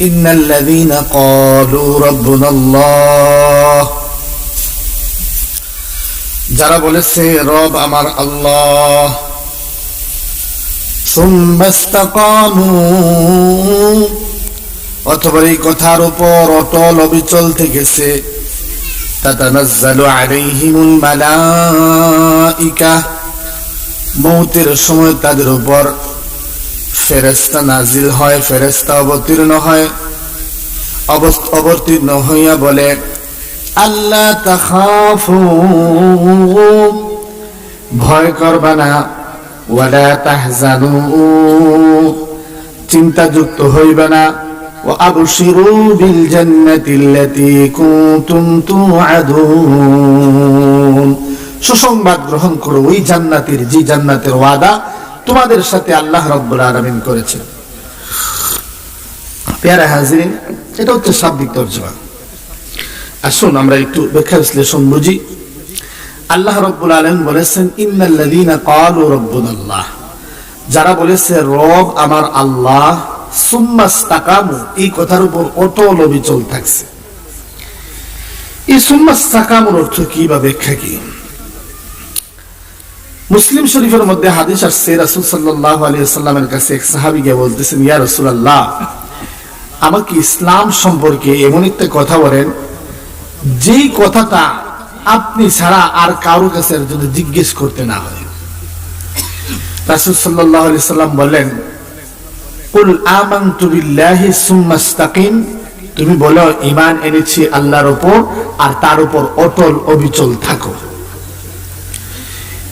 إن الذين قالوا ربنا الله যারা বলেছে রব আমার আল্লাহ ثم استقاموا অথবা এই কথার উপর অটল অবিচল থেকেছে تتنزل عليهم الملائكة মৌতের সময় তাদের উপর ফেরেস্তা নাজিল হয় ফেরেস্তা অবতীর্ণ হয়। অবতীর্ণ হইয়া বলে আল্লাহ তাখাফু, ভয় করবা না, ওয়ালা তাহজানু, চিন্তাযুক্ত হইবে না আবশিরু বিল জান্নাতিল্লাতী কুনতুম তুআদুন সুসংবাদ গ্রহণ করো, ওই জান্নাতের, যে জান্নাতের ওয়াদা তোমাদের সাথে আল্লাহ রাব্বুল আলামিন করেছেন। পেয়ারা হাজিরিন, এটা হচ্ছে শাব্দিক তর্জমা। আসুন আমরা একটু ব্যাখ্যা বিশ্লেষণ বুঝি। আল্লাহ রব্বুল আলম বলেছেন, ইন্নাল্লাযীনা ক্বালু রাব্বুনাল্লাহ। যারা বলেছে, রব আমার আল্লাহ সুম্মাস্তাকামু এই কথার উপর অটল অবিচল থাকছে। এই সুম্মাস্তাকামুর অর্থ কি বা ব্যাখ্যা কি? মুসলিম শরীফের মধ্যে হাদিস আসছে, রাসূল সাল্লাল্লাহু আলাইহি সাল্লামের কাছে এক সাহাবী গিয়ে বলতেছেন, ইয়া রাসূলুল্লাহ, আমাকে ইসলাম সম্পর্কে এমন একটা কথা বলেন, যেই কথাটা আপনি ছাড়া আর কারও কাছে যদি জিজ্ঞেস করতে না হয়। রাসূল সাল্লাল্লাহু আলাইহি সাল্লাম বলেন কুল আমানতু বিল্লাহি সুম্মা ইসতাকিম, তুমি বলো ইমান এনেছি আল্লাহর ওপর আর তার উপর অটল অবিচল থাকো।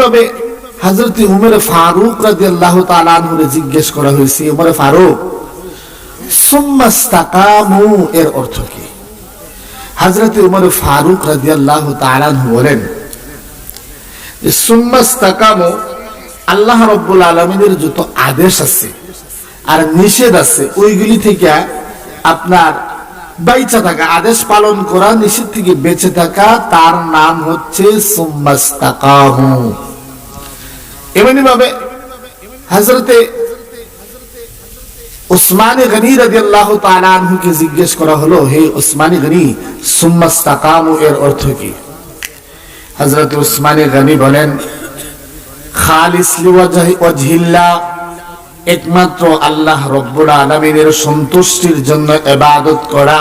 ভাবে হজরত উমর ফারুক রাজি আল্লাহ জিজ্ঞেস করা হয়েছে, উমর ফারুক সুম্মাস্তাকামু এর অর্থ কি? হজরত উমর ফারুক রাজি আল্লাহ তালানহু বলেন যে সুম্মাস্তাকামু আল্লাহ রব্বুল আলমিনের যত আদেশ আছে আর নিষেধ আছে, ওইগুলি থেকে আপনার বাইচা থাকা। আদেশ পালন করা নিষেধ থেকে বেঁচে থাকা, তার নাম হচ্ছে এমনি ভাবে হজরতে উসমানে গনি রাদিয়াল্লাহু তাআলা আনহুকে জিজ্ঞেস করা হলো, হে উসমানে গনি সুম্মাস্তাকামু এর অর্থ কি? হযরত উসমানে গনি বলেন, খালিস একমাত্র আল্লাহ রব্বুল আলমিনের সন্তুষ্টির জন্য এবাদত করা।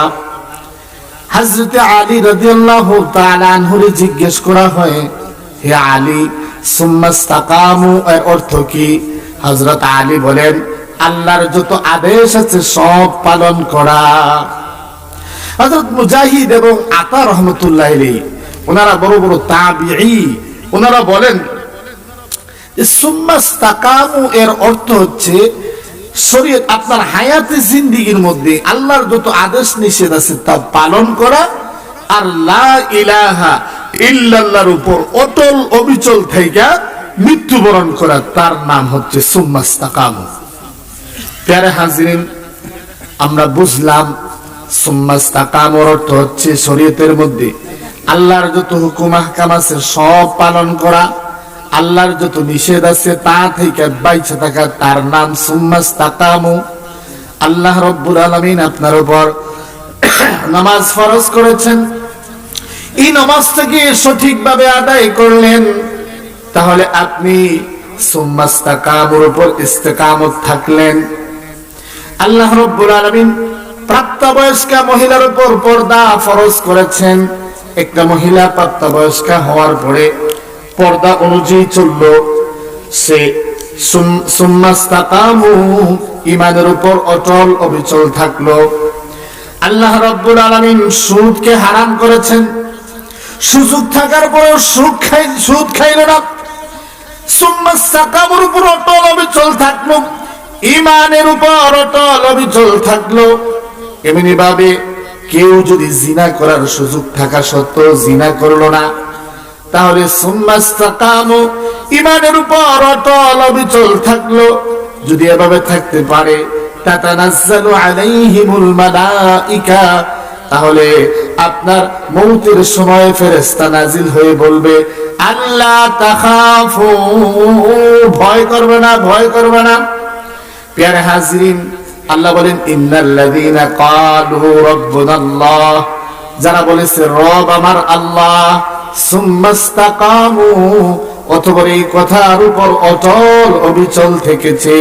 হজরতে আলী রাদিয়াল্লাহু তাআলা আনহুরে জিজ্ঞেস করা হয়, হে আলী সুম্মাস্তাকামু এর অর্থ কি? হযরত আলী বলেন, আল্লাহর যত আদেশ আছে সব পালন করা। হযরত মুজাহিদ এবং আতা রহমতুল্লাহ ওনারা বড় বড় তাবিঈ, ওনারা বলেন সুম্মাস্তাকামু এর অর্থ হচ্ছে, শরীয়ত আপনার হায়াতে জিন্দিগির মধ্যে আল্লাহর যত আদেশ নিষেধ আছে তা পালন করা আর লা ইলাহা ইল্লাল্লাহর উপর অটল অবিচল থেকে মৃত্যুবরণ করা, তার নাম হচ্ছে সুম্মাস্তাকামু প্যারে হাজিরিন, আমরা বুঝলাম সুম্মাস্তাকামুর অর্থ হচ্ছে শরীয়তের মধ্যে আল্লাহর যত হুকুম আহকাম আছে সব পালন করা আল্লাহর যত নিষেধ আছে তা থেকে বাইচে থাকা তার নাম সুম্মাস তাকামু আল্লাহ রব্বুল আলমিন আপনার উপর নামাজ ফরজ করেছেন। এই নামাজটাকে সঠিকভাবে আদায় করলেন। তাহলে আপনি সুম্মাস তাকামুর উপর ইস্তেকামত থাকলেন। আল্লাহ রব্বুল আলমিন প্রাপ্তবয়স্কা মহিলার উপর পর্দা ফরজ করেছেন। একটা মহিলা প্রাপ্তবয়স্কা হওয়ার পরে পর্দা অনুযায়ী চলল। সে ইমানের উপর অটল অবিচল থাকল। আল্লাহ রাব্বুল আলামিন সুদকে হারাম করেছেন। সুযোগ থাকার পরেও সুদ খাই, সুদ খাইল না। সুম্মাস্তাকামুর উপর অটল অবিচল থাকল। ইমানের উপর অটল অবিচল থাকল। এমনি ভাবে কেউ যদি জিনা করার সুযোগ থাকা সত্ত্বেও জিনা করল না। তাহলে সুম্মাস্তাকামু ইমানের উপর অটল অবিচল থাকল। যদি এভাবে থাকতে পারে, তাতানাজ্জালু আলাইহিমুল মালাইকা। তাহলে আপনার মৌতের সময় ফেরেস্তা নাজিল হয়ে বলবে আল্লাহ তাখাফু। ভয় করবে না, ভয় করবে না। প্যারে হাজরিন, আল্লাহ বলেন ইন্নাল্লাযীনা ক্বালু রাব্বুনাল্লাহ। যারা বলেছে, রব আমার আল্লাহ সুম্মাস্তাকামু অথবা এই কথার উপর অটল অবিচল থেকেছে।